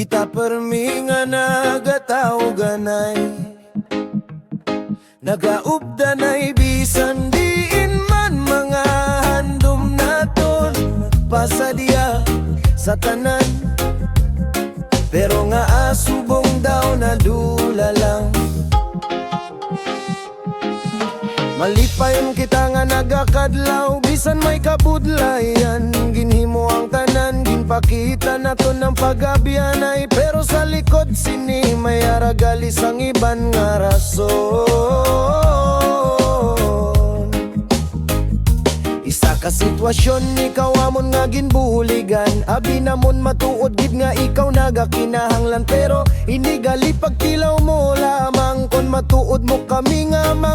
Kita permi nga nagataw ganay Nagaubdanay bisan diin man mga handom naton. Pasadya sa tanan. Pero nga asubong daw na dula lang. Malipayon kita nga nagakadlaw Bisan may kabudlayan Ginpakita na to ng pagabianay Pero sa likod sini May aragalis ang iban nga rason. Isa ka sitwasyon ikaw amon nga ginbuligan Abi namon matuod gid nga ikaw nagakinahanglan. Pero inigali pagtilaw mo lamang Kon matuod mo kami nga mga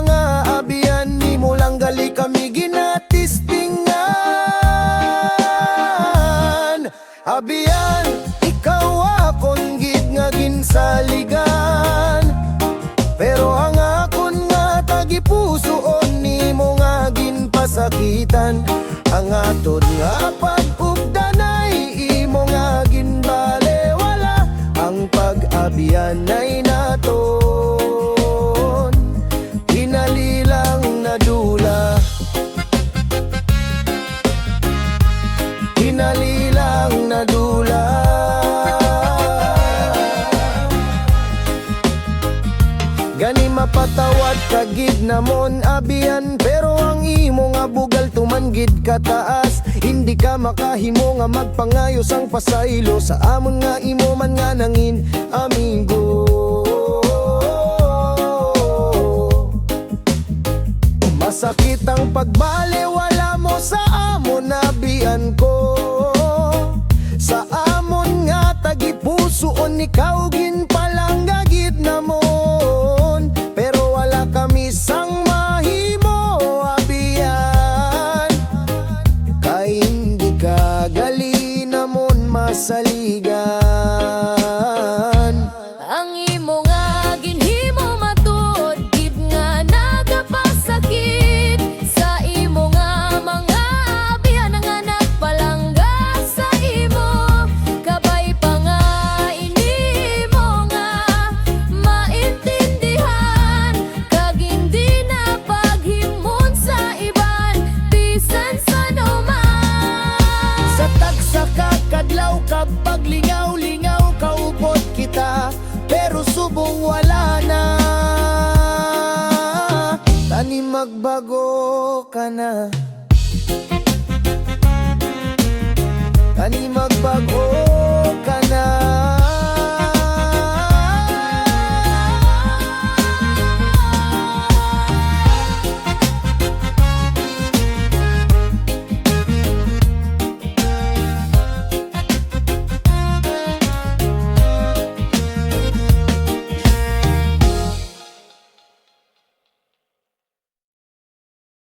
Abiyan, ikaw akon gid nga ginsaligan. Pero ang akon nga tagipusoon ni mo nga ginpasakitan. Ang aton nga pag-ugdanay Gani mapatawad kagid namon abiyan Pero ang imo nga bugal tumanggid kataas. Hindi ka makahimo nga magpangayos ang pasaylo. Sa amon nga imo man nga nangin amigo. Masakit ang pagbale wala mo sa amon abiyan ko. Sa amon nga tagipusoon ikaw ginpalanggagid namon masaligan lingaw-lingaw kaupot kita Pero subong wala na. Tani magbago ka na